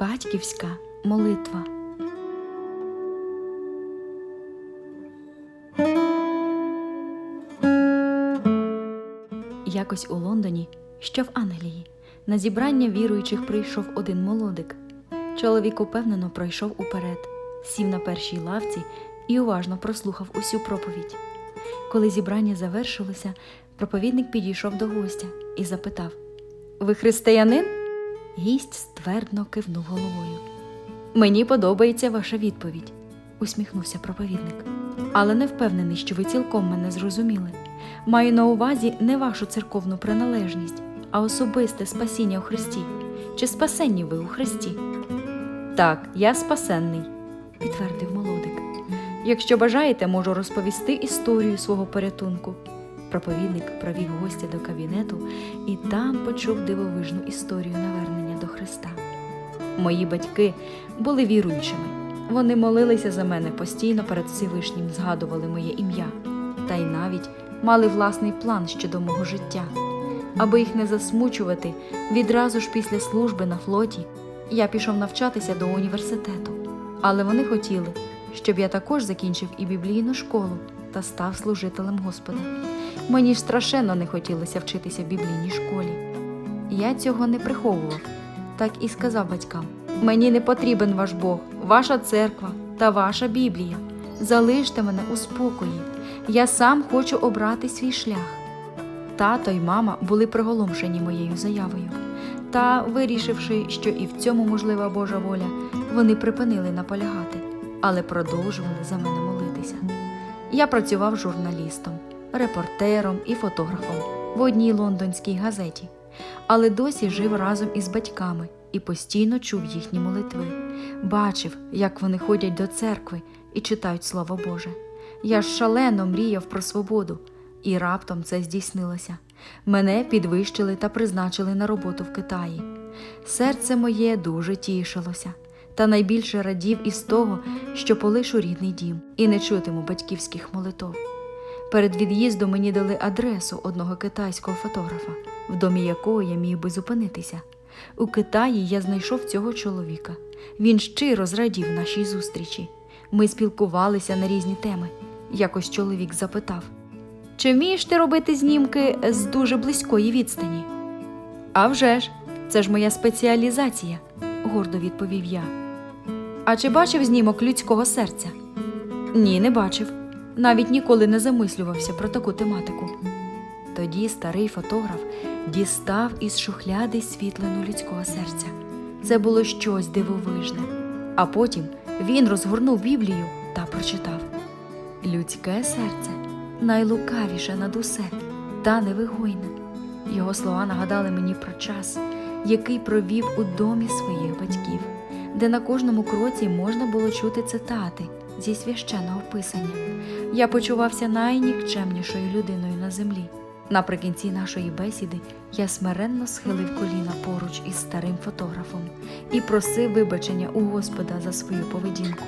Батьківська молитва. Якось у Лондоні, що в Англії, на зібрання віруючих прийшов один молодик. Чоловік упевнено пройшов уперед, сів на першій лавці і уважно прослухав усю проповідь. Коли зібрання завершилося, проповідник підійшов до гостя і запитав: Ви християнин? Гість ствердно кивнув головою. Мені подобається ваша відповідь, усміхнувся проповідник. Але не впевнений, що ви цілком мене зрозуміли. Маю на увазі не вашу церковну приналежність, а особисте спасіння у Христі. Чи спасенні ви у Христі? Так, я спасенний, підтвердив молодик. Якщо бажаєте, можу розповісти історію свого порятунку. Проповідник провів гостя до кабінету і там почув дивовижну історію навернення до Христа. Мої батьки були віруючими. Вони молилися за мене постійно перед Всевишнім, згадували моє ім'я, та й навіть мали власний план щодо мого життя. Аби їх не засмучувати, відразу ж після служби на флоті я пішов навчатися до університету. Але вони хотіли, щоб я також закінчив і біблійну школу та став служителем Господа. Мені ж страшенно не хотілося вчитися в біблійній школі. Я цього не приховував, так і сказав батькам: мені не потрібен ваш Бог, ваша церква та ваша Біблія. Залиште мене у спокої. Я сам хочу обрати свій шлях. Тато й мама були приголомшені моєю заявою. Та, вирішивши, що і в цьому можлива Божа воля, вони припинили наполягати, але продовжували за мене молитися. Я працював журналістом, репортером і фотографом в одній лондонській газеті, але досі жив разом із батьками і постійно чув їхні молитви, бачив, як вони ходять до церкви і читають Слово Боже. Я ж шалено мріяв про свободу, і раптом це здійснилося. Мене підвищили та призначили на роботу в Китаї. Серце моє дуже тішилося, та найбільше радів із того, що полишу рідний дім і не чутиму батьківських молитов. Перед від'їздом мені дали адресу одного китайського фотографа, в домі якого я міг би зупинитися. У Китаї я знайшов цього чоловіка. Він щиро зрадів нашій зустрічі. Ми спілкувалися на різні теми. Якось чоловік запитав: Чи вмієш ти робити знімки з дуже близької відстані? «А вже ж, це ж моя спеціалізація, гордо відповів я. А чи бачив знімок людського серця? Ні, не бачив. Навіть ніколи не замислювався про таку тематику. Тоді старий фотограф дістав із шухляди світлину людського серця. Це було щось дивовижне. А потім він розгорнув Біблію та прочитав: Людське серце найлукавіше над усе та невигойне. Його слова нагадали мені про час, який провів у домі своїх батьків, де на кожному кроці можна було чути цитати зі священного писання. Я почувався найнікчемнішою людиною на землі. Наприкінці нашої бесіди я смиренно схилив коліна поруч із старим фотографом і просив вибачення у Господа за свою поведінку.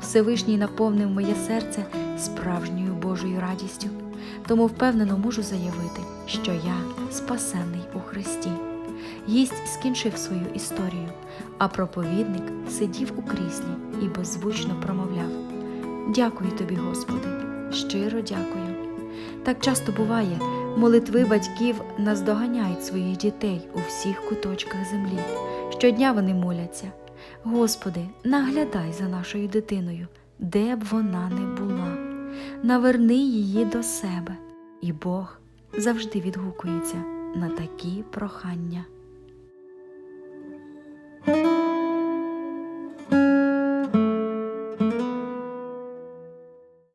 Всевишній наповнив моє серце справжньою Божою радістю, тому впевнено можу заявити, що я спасений у Христі. Гість скінчив свою історію, а проповідник сидів у кріслі і беззвучно промовляв: Дякую тобі, Господи, щиро дякую. Так часто буває, молитви батьків наздоганяють своїх дітей у всіх куточках землі. Щодня вони моляться. Господи, наглядай за нашою дитиною, де б вона не була, наверни її до себе, і Бог завжди відгукується на такі прохання.